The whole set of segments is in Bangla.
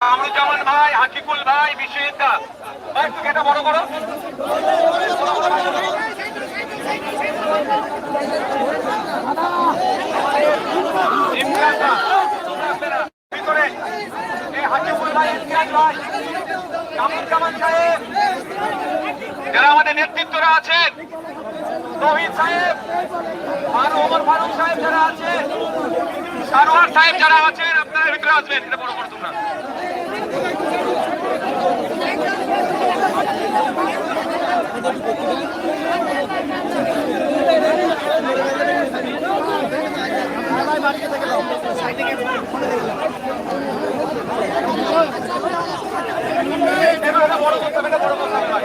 আমরুজ্জামান ভাই হাকিকুল ভাই বিশ্বজিৎদা ভাই একটু এটা বড় করো। যারা আমাদের নেতৃত্বরা আছেন, তহিদ সাহেব, আর ওমর ফারুক সাহেব যারা আছেন, সারোয়ার সাহেব যারা আছেন, আপনারা ভিতরে আসবেন, এটা বড় বড় তোমরা। এটা এটা বড় করতে হবে এটা বড় করতে হবে ভাই।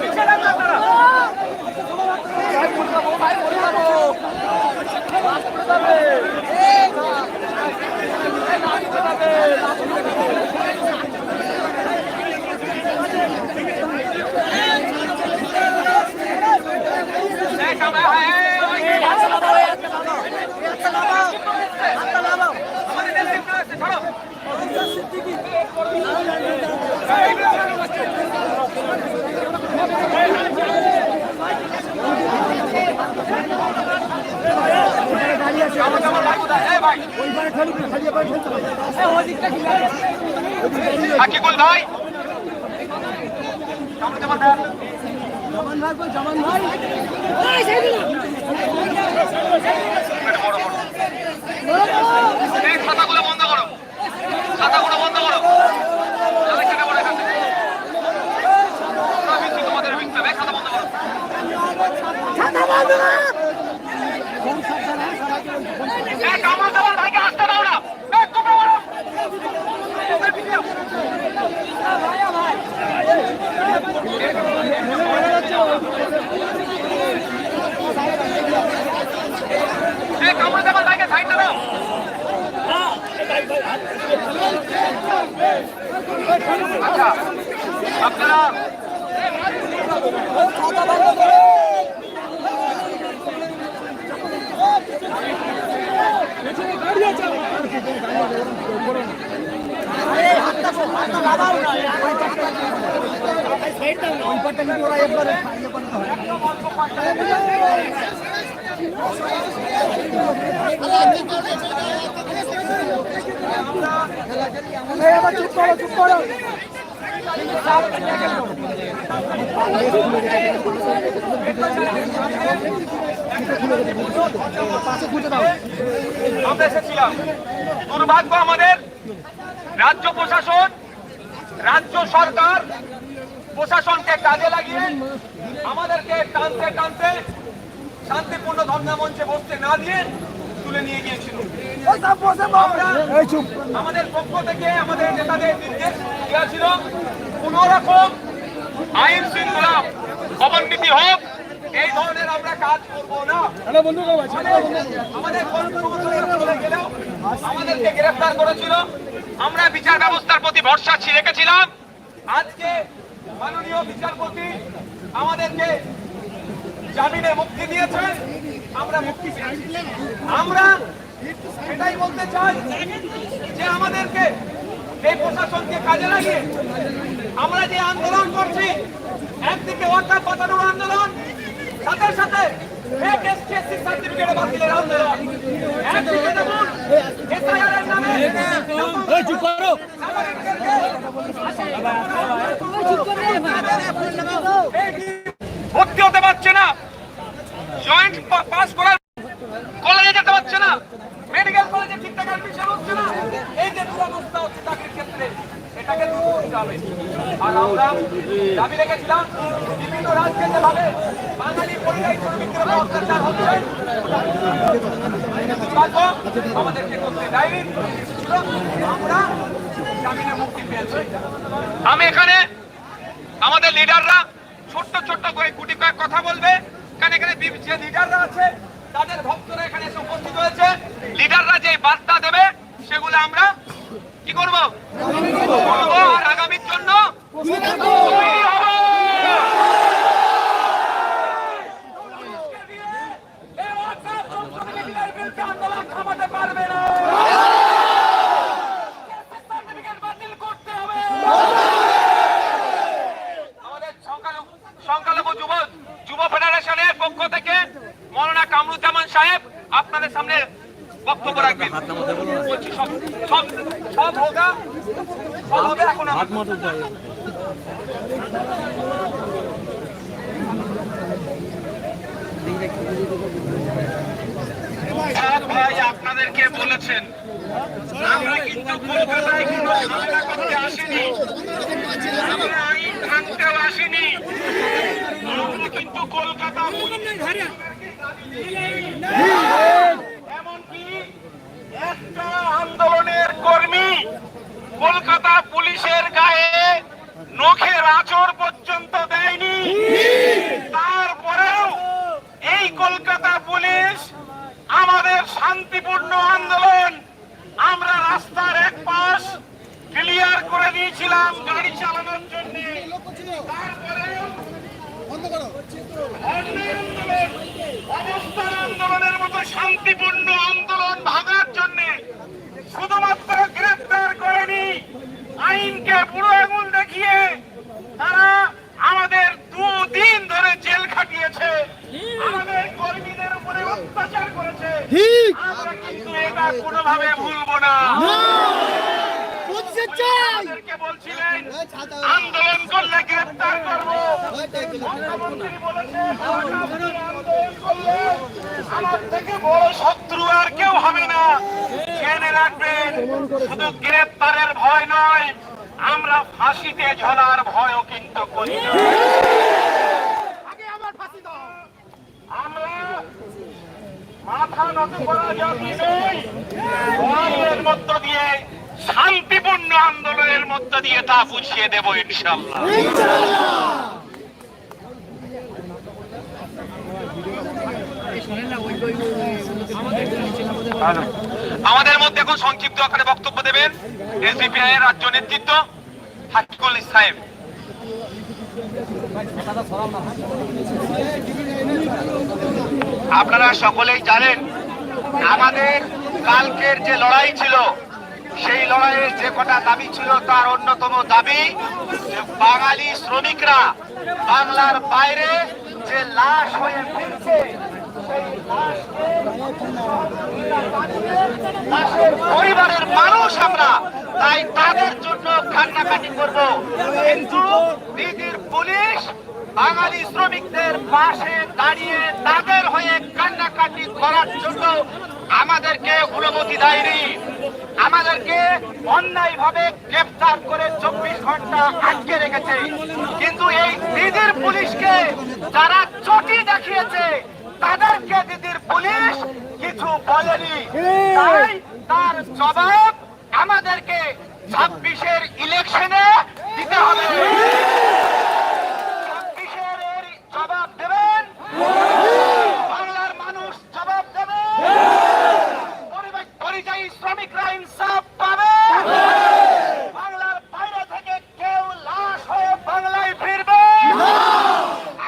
পিছিয়ে থাকবেন আপনারা। এই সামনে, হ্যাঁ, এই, এই, আমাদের নেতৃত্ব আছে, ছাড়ো। আমার যেমন এই ভাই। জমান ভাই যেমন ভাই আসেন। এটা বড় বড়। এই ছাতাগুলো বন্ধ করো ছাতাগুলো বন্ধ করো তাহলে কেটে পড়ে এখান থেকে। তোমরা মিথ্যে, তোমাদের মিথ্যে। এই ছাতা বন্ধ করো এই কামাল জামাল ভাইকে আসতে দাও না এই তোমরা বলো। তোমরা পিছিয়ে যাও। আচ্ছা আপনারা আমরা এসেছিলাম। দুর্ভাগ্য আমাদের রাজ্য প্রশাসন রাজ্য সরকার প্রশাসনকে কাজে লাগিয়ে আমাদেরকে টানতে টানতে শান্তিপূর্ণ ধর্ণা মঞ্চে বসতে না দিয়ে তুলে নিয়ে গিয়েছিল। আমাদের পক্ষ থেকে আমাদের নেতাদের নির্দেশ দেওয়া ছিল কোন রকম আইন শৃঙ্খলা অবনতি হোক, এই ধরনের আমরা কাজ করব না। আমাদের গেলেও আমাদেরকে গ্রেফতার করেছিল। আমরা বিচার ব্যবস্থার প্রতি ভরসা রেখেছিলাম। আজকে মাননীয় বিচারপতি আমাদেরকে জামিনে মুক্তি দিয়েছেন আমরা মুক্তি আমরা এটাই বলতে চাই যে আমাদেরকে এই প্রশাসনকে কাজে লাগিয়ে আমরা যে আন্দোলন করছি একদিকে ওয়াকার পাতানোর আন্দোলন সাথে সাথে ফেক এসটিএসসি সার্টিফিকেট বাতিলের আন্দোলন। একদিকে যেমন এসআইআর এর নামে চুপ করো। ভর্তি হতে পারছে না। জয়েন্ট পাস করার কলেজে যেতে পারছে না। মেডিকেল কলেজে ঠিকঠাক অ্যাডমিশন হচ্ছে না। এই যে দুরবস্থা হচ্ছে চাকরির ক্ষেত্রে, এটাকে দূর করতে হবে। আর আমরা দাবি রেখেছিলাম, বিভিন্ন রাজ্যে যেভাবে বাঙালি পরিযায়ী শ্রমিকদের অত্যাচার হচ্ছে আমাদেরকে করতে দেয়নি। আমরা জামিনে মুক্তি পেয়েছি। আমি এখানে আমাদের লিডাররা ছোট্ট ছোট্ট করে গুটি কয়েক কথা বলবে। এখানে বি- যে লিডাররা আছে, তাদের ভক্তরা এখানে এসে উপস্থিত হয়েছে। লিডাররা যে বার্তা দেবে, সেগুলো আমরা কি করব? আগামীর জন্য তৈরি হব। এই অর্থাৎ সংসদে বিদায় বিরুদ্ধে আন্দোলন থামাতে পারবে না আপনাদের সামনে বক্তব্য রাখবেন। সব সব সব হোগা সব হবে এখন ভাই আপনাদেরকে বলেছেন আমরা কিন্তু কলকাতায় কোনো ঝামেলা করতে আসিনি। আমরা আইন ভাঙতেও আসিনি। আমরা কিন্তু কলকাতা এমনকি একটা আন্দোলনের কর্মী কলকাতা পুলিশের গায়ে নখের আচর পর্যন্ত দেয়নি। তারপরেও এই কলকাতা পুলিশ আমাদের শান্তিপূর্ণ আন্দোলন আমরা রাস্তার এক পাশ ক্লিয়ার করে দিয়েছিলাম গাড়ি চালানোর জন্য। তারপরেও অবস্থান আন্দোলনের মতো শান্তিপূর্ণ আন্দোলন ভাঙার জন্য শুধুমাত্র গ্রেফতার করেনি আইনকে বুড়ো আঙুল দেখিয়ে তারা আমাদের দুদিন ধরে জেল খাটিয়েছে আমাদের কর্মীদের উপরে অত্যাচার করেছে। আমরা কিন্তু এটা কোনোভাবে ভুলবো না। আন্দোলন করলে গ্রেফতার করব। আমার থেকে বড় শত্রু আর কেউ হবে না। জেনে রাখবেন, শুধু গ্রেফতারের ভয় নয়, আমরা ফাঁসিতে ঝোলার ভয়ও কিন্তু করি না। আমরা মাথা নত করা জাতি মধ্য দিয়ে শান্তিপূর্ণ আন্দোলনের মধ্য দিয়ে তা বুঝিয়ে দেব ইনশাল্লাহ আমাদের মধ্যে এখন সংক্ষিপ্ত আকারে বক্তব্য দেবেন এসডিপিআই এর রাজ্য নেতৃত্ব হাকিকুল সাহেব আপনারা সকলেই জানেন, আমাদের কালকের যে লড়াই ছিল সেই লড়াইয়ের যে কটা দাবি ছিল তার অন্যতম দাবি বাঙালি শ্রমিকরা বাংলার বাইরে যে লাশ হয়ে ফিরছে পরিবারের মানুষ আমরা, তাই তাদের জন্য কান্নাকাটি করব। কিন্তু দিদির পুলিশ বাঙালি শ্রমিকদের পাশে দাঁড়িয়ে তাদের হয়ে কান্নাকাটি করার জন্য আমাদেরকে অনুমতি দেয়নি। আমাদেরকে অন্যায় ভাবে গ্রেফতার করে চব্বিশ ঘণ্টা আটকে রেখেছে। কিন্তু এই দিদির পুলিশকে যারা চটি দেখিয়েছে তাদেরকে দিদির পুলিশ কিছু বলেনি। তাই তার জবাব আমাদেরকে ছাব্বিশের ইলেকশনে দিতে হবে ছাব্বিশের এর জবাব দেবেন বাংলার মানুষ জবাব দেবে পরিবে- পরিযায়ী শ্রমিকরা ইনসাফ পাবে বাংলার বাইরে থেকে কেউ লাশ হয়ে বাংলায় ফিরবে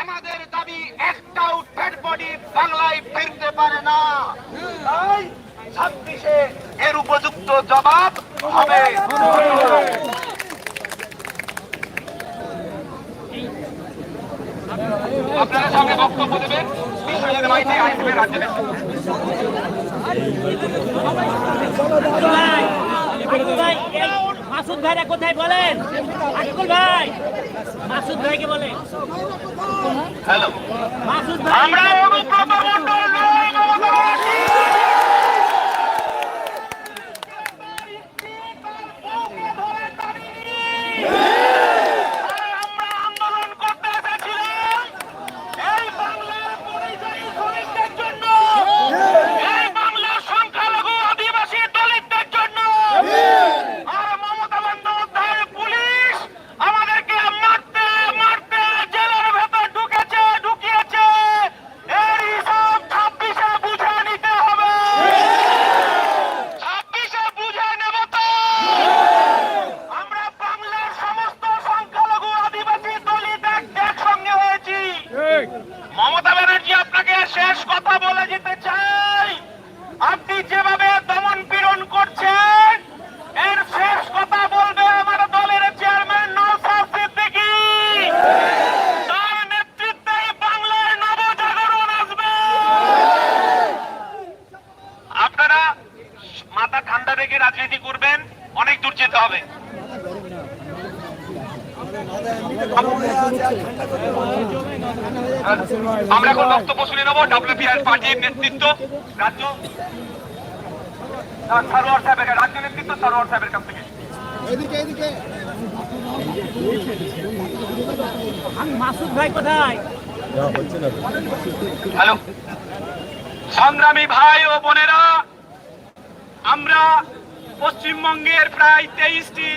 আমাদের দাবি একটাও ডেড বডি বাংলায় ফিরতে পারে না তাই ছাব্বিশে এর উপযুক্ত জবাব হবে আপনারা সামনে বক্তব্য দেবেন মাইতি রাজ্য মাসুদ ভাইরা কোথায় বলেন? আকুল ভাই। মাসুদ ভাইকে বলেন। হ্যালো। মাসুদ ভাই আমরা অনুব্রত মণ্ডল নই, মমতা ব্যানার্জি। আর আমরা আন্দোলন করতে এসেছিলাম এই বাংলার পরিযায়ী শ্রমিকদের জন্য এই বাংলার সংখ্যালঘু আদিবাসী দলিতদের জন্য আর মমতা বন্দ্যোপাধ্যায়ের পুলিশ আমাদেরকে মারতে মারতে জেলের ভেতর ঢুকেছে ঢুকিয়েছে এর হিসাব ছাব্বিশে বুঝে নিতে হবে মাথা ঠান্ডা রেখে রাজনীতি করবেন অনেক দূর যেতে হবে আমরা এখন বক্তব্য শুনে নেব। ডাব্লিউপিআর পার্টির নেতৃত্ব রাজ্য। সারোয়ার সাহেবের রাজ্য নেতৃত্ব সারোয়ার সাহেবের কাছ থেকে। মাসুদ ভাই কোথায়? হ্যালো। সংগ্রামী ভাই ও বোনেরা আমরা পশ্চিমবঙ্গের প্রায় তেইশটি